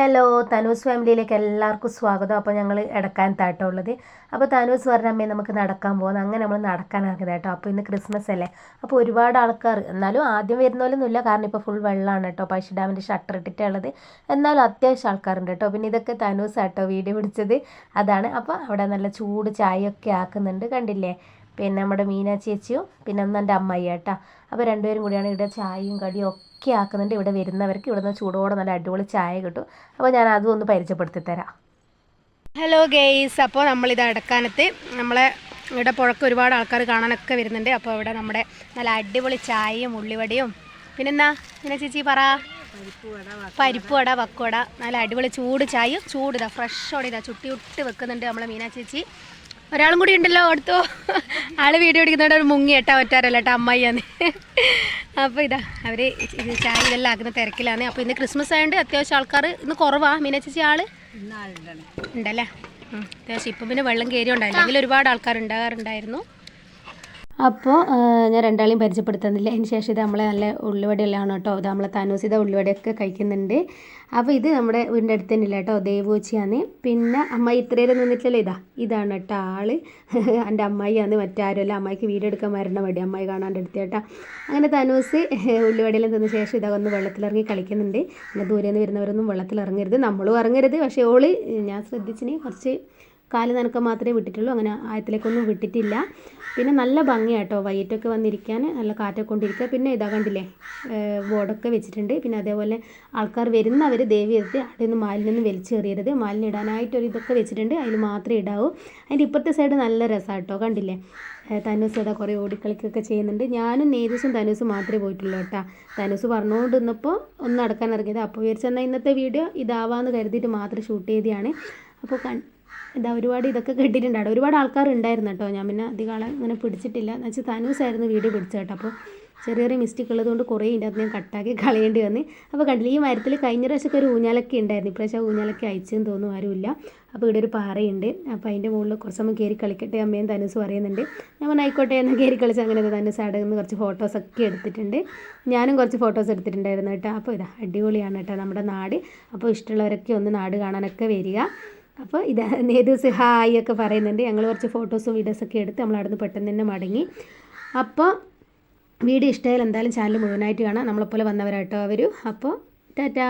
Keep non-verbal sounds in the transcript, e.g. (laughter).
Hello Tanu's ഫാമിലിയിലേക്ക് എല്ലാവർക്കും സ്വാഗതം. അപ്പോൾ ഞങ്ങൾ ഇടക്കാൻ താട്ടോ ഉള്ളത്. അപ്പോൾ തനൂസ് പറഞ്ഞ അമ്മയെ നമുക്ക് നടക്കാൻ പോകുന്നത് അങ്ങനെ നമ്മൾ നടക്കാൻ ഇറങ്ങിയത് കേട്ടോ. അപ്പോൾ ഇന്ന് ക്രിസ്മസ് അല്ലേ? അപ്പോൾ ഒരുപാട് ആൾക്കാർ എന്നാലും ആദ്യം വരുന്നോലൊന്നുമില്ല കാരണം ഇപ്പോൾ ഫുൾ വെള്ളമാണ് കേട്ടോ. പഴശ്ശി ഡാമിന്റെ ഷട്ടർ ഇട്ടിട്ടുള്ളത് എന്നാലും അത്യാവശ്യം ആൾക്കാരുണ്ട് കേട്ടോ. പിന്നെ ഇതൊക്കെ തനൂസ് ആട്ടോ. വീഡിയോ പിടിച്ചത്. അതാണ്. അപ്പോൾ അവിടെ നല്ല ചൂട് ചായയൊക്കെ ആക്കുന്നുണ്ട്. കണ്ടില്ലേ? പിന്നെ നമ്മുടെ മീന ചേച്ചിയും പിന്നെ ഒന്ന് എന്റെ അമ്മായി കേട്ടോ. അപ്പോൾ രണ്ടുപേരും കൂടിയാണ് ഇവിടെ ചായയും കടിയും ഒക്കെ ആക്കുന്നുണ്ട്. ഇവിടെ വരുന്നവർക്ക് ഇവിടെ നിന്ന് ചൂടോടെ നല്ല അടിപൊളി ചായ കിട്ടും. അപ്പോൾ ഞാൻ അതും ഒന്ന് പരിചയപ്പെടുത്തി തരാം. ഹലോ ഗെയ്സ് അപ്പോൾ നമ്മളിത് അടക്കാനത്ത് നമ്മളെ ഇവിടെ പുഴക്ക് ഒരുപാട് ആൾക്കാർ കാണാനൊക്കെ വരുന്നുണ്ട്. അപ്പോൾ ഇവിടെ നമ്മുടെ നല്ല അടിപൊളി ചായയും ഉള്ളിവടയും. പിന്നെന്താ? പിന്നെ ചേച്ചി പറ. പരിപ്പ് വട വക്കുവട. നല്ല അടിപൊളി ചൂട് ചായയും ചൂട് ഇതാ ഫ്രഷോടെ ഇതാ ചുട്ടി ഉട്ടി വെക്കുന്നുണ്ട് നമ്മളെ മീനാ ചേച്ചി. ഒരാളും കൂടി ഉണ്ടല്ലോ അടുത്തോ ആൾ വീഡിയോ എടുക്കുന്നവിടെ ഒരു മുങ്ങി എട്ടാ ഒറ്റാരല്ല കേട്ടോ അമ്മായിയാണ്. അപ്പോൾ ഇതാ അവർ ചായ ഇതെല്ലാം ആക്കുന്ന തിരക്കിലാണ്. അപ്പോൾ ഇന്ന് ക്രിസ്മസ് ആയതുകൊണ്ട് അത്യാവശ്യം ആൾക്കാർ ഇന്ന് കുറവാ മീനച്ചി ആൾ. ഉണ്ടല്ലേ. അത്യാവശ്യം ഇപ്പം പിന്നെ വെള്ളം കയറി ഉണ്ടായില്ല അല്ലെങ്കിൽ ഒരുപാട് ആൾക്കാർ ഉണ്ടാകാറുണ്ടായിരുന്നു അപ്പോൾ ഞാൻ രണ്ടാളെയും പരിചയപ്പെടുത്തുന്നില്ല. അതിന് ശേഷം ഇത് നമ്മളെ നല്ല ഉള്ളിവടയിലാണ് കേട്ടോ. ഇത് നമ്മളെ താനൂസിത ഉള്ളിവടയൊക്കെ കഴിക്കുന്നുണ്ട്. അപ്പോൾ ഇത് നമ്മുടെ വീടിന്റെ അടുത്ത് തന്നെ ഇല്ല കേട്ടോ. ദേവൂച്ചിയാണ്. പിന്നെ അമ്മായി ഇത്രയേരം നിന്നിട്ടില്ലല്ലോ ഇതാ. ഇതാണ് കേട്ടോ ആൾ. (laughs) എന്റെ അമ്മായിയാണ്. മറ്റാരുമല്ല അമ്മായിക്ക് വീഡിയോ എടുക്കാൻ വരണ വേണ്ടി അമ്മായി കാണാണ്ട് എടുത്ത് കേട്ടോ. അങ്ങനെ താനൂസ് (laughs) ഉള്ളിവടയെല്ലാം തിന്ന ശേഷം ഇതാ ഒന്ന് വെള്ളത്തിലിറങ്ങി കളിക്കുന്നുണ്ട്. പിന്നെ ദൂരെ നിന്ന് വരുന്നവരൊന്നും വെള്ളത്തിലിറങ്ങരുത്. നമ്മളും ഇറങ്ങരുത്. പക്ഷേ ഓൾ ഞാൻ ശ്രദ്ധിച്ചിന് കുറച്ച് കാൽ നനക്കം മാത്രമേ വിട്ടിട്ടുള്ളൂ. അങ്ങനെ ആയത്തിലേക്കൊന്നും വിട്ടിട്ടില്ല. പിന്നെ നല്ല ഭംഗിയാട്ടോ. വൈകിട്ടൊക്കെ വന്നിരിക്കാൻ നല്ല കാറ്റൊക്കെ കൊണ്ടിരിക്കുക. പിന്നെ ഇതാ കണ്ടില്ലേ ബോർഡൊക്കെ വെച്ചിട്ടുണ്ട്. പിന്നെ അതേപോലെ ആൾക്കാർ വരുന്നവർ ദേവി എത്തി അവിടെ നിന്ന് മാലിന്യൊന്നും വലിച്ചെറിയരുത് മാലിന്യം ഇടാനായിട്ടൊരു ഇതൊക്കെ വെച്ചിട്ടുണ്ട്. അതിൽ മാത്രമേ ഇടാവൂ. അതിന്റെ ഇപ്പുറത്തെ സൈഡ് നല്ല രസമാട്ടോ. കണ്ടില്ലേ? തനൂസ് ഇതാ കുറേ ഓടിക്കളിക്കൊക്കെ ചെയ്യുന്നുണ്ട്. ഞാനും നേതൂസും തനൂസും മാത്രമേ പോയിട്ടുള്ളൂ കേട്ടോ. തനൂസ് പറഞ്ഞുകൊണ്ട് നിന്നപ്പോൾ ഒന്ന് നടക്കാൻ ഇറങ്ങിയത്. അപ്പോൾ വിചാരിച്ചെന്നാൽ ഇന്നത്തെ വീഡിയോ ഇതാവാന്ന് കരുതിയിട്ട് മാത്രം ഷൂട്ട് ചെയ്തതാണ്. അപ്പോൾ ഇതാ ഒരുപാട് ഇതൊക്കെ കെട്ടിയിട്ടുണ്ട് ഒരുപാട് ആൾക്കാർ ഉണ്ടായിരുന്നു കേട്ടോ. ഞാൻ പിന്നെ അധികം ആളെ അങ്ങനെ പിടിച്ചിട്ടില്ല. എന്ന് വെച്ചാൽ തനൂസായിരുന്നു വീഡിയോ പിടിച്ചത് കേട്ടോ. അപ്പോൾ ചെറിയ ചെറിയ മിസ്റ്റേക്ക് ഉള്ളതുകൊണ്ട് കുറേ ഇതിന്റെ അകത്ത് ഞാൻ കട്ടാക്കി കളയേണ്ടി വന്നു. അപ്പോൾ കണ്ടില്ല ഈ മരത്തിൽ കഴിഞ്ഞ പ്രാവശ്യമൊക്കെ ഒരു ഊഞ്ഞാലൊക്കെ ഉണ്ടായിരുന്നു. ഇപ്രാവശ്യം ഊഞ്ഞാലൊക്കെ അയച്ചെന്ന് തോന്നുന്നു ആരുമില്ല. അപ്പോൾ ഇവിടെ ഒരു പാറയുണ്ട്. അപ്പോൾ അതിന്റെ മുകളിൽ കുറച്ച് നമ്മൾ കയറി കളിക്കട്ടെ അമ്മയും തനൂസ് പറയുന്നുണ്ട്. ഞാൻ ആയിക്കോട്ടെ എന്ന് കയറി കളിച്ച് അങ്ങനെ തന്നെ അവിടെ നിന്ന് കുറച്ച് ഫോട്ടോസൊക്കെ എടുത്തിട്ടുണ്ട്. ഞാനും കുറച്ച് ഫോട്ടോസ് എടുത്തിട്ടുണ്ടായിരുന്നു കേട്ടോ. അപ്പോൾ ഇതാ അടിപൊളിയാണ് കേട്ടോ നമ്മുടെ നാട്. അപ്പോൾ ഇഷ്ടമുള്ളവരൊക്കെ ഒന്ന് നാട് കാണാനൊക്കെ വരിക. അപ്പോൾ ഇത് നേതൂസ് ഹായ് ഒക്കെ പറയുന്നുണ്ട്. ഞങ്ങൾ കുറച്ച് ഫോട്ടോസും വീഡിയോസൊക്കെ എടുത്ത് നമ്മൾ അവിടുന്ന് പെട്ടെന്ന് തന്നെ മടങ്ങി. അപ്പോൾ വീഡിയോ ഇഷ്ടമായാൽ എന്തായാലും ചാനൽ മുഴുവനായിട്ട് കാണാം. നമ്മളെപ്പോലെ വന്നവരാട്ടോ അവർ അപ്പോൾ ടാറ്റാ.